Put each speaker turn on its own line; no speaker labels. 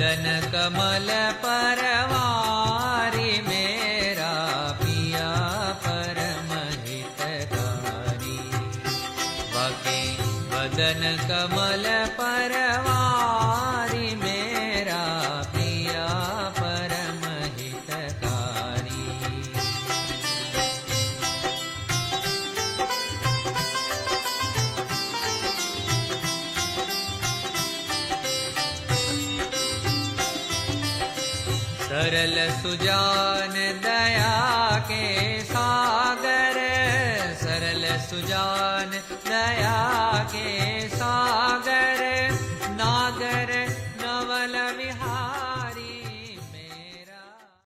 जनकमल परवारि मेरा पिया परमहितकारी वके वदन कमल पर सरल सुजान दया के सागर सरल सुजान दया के सागर नागर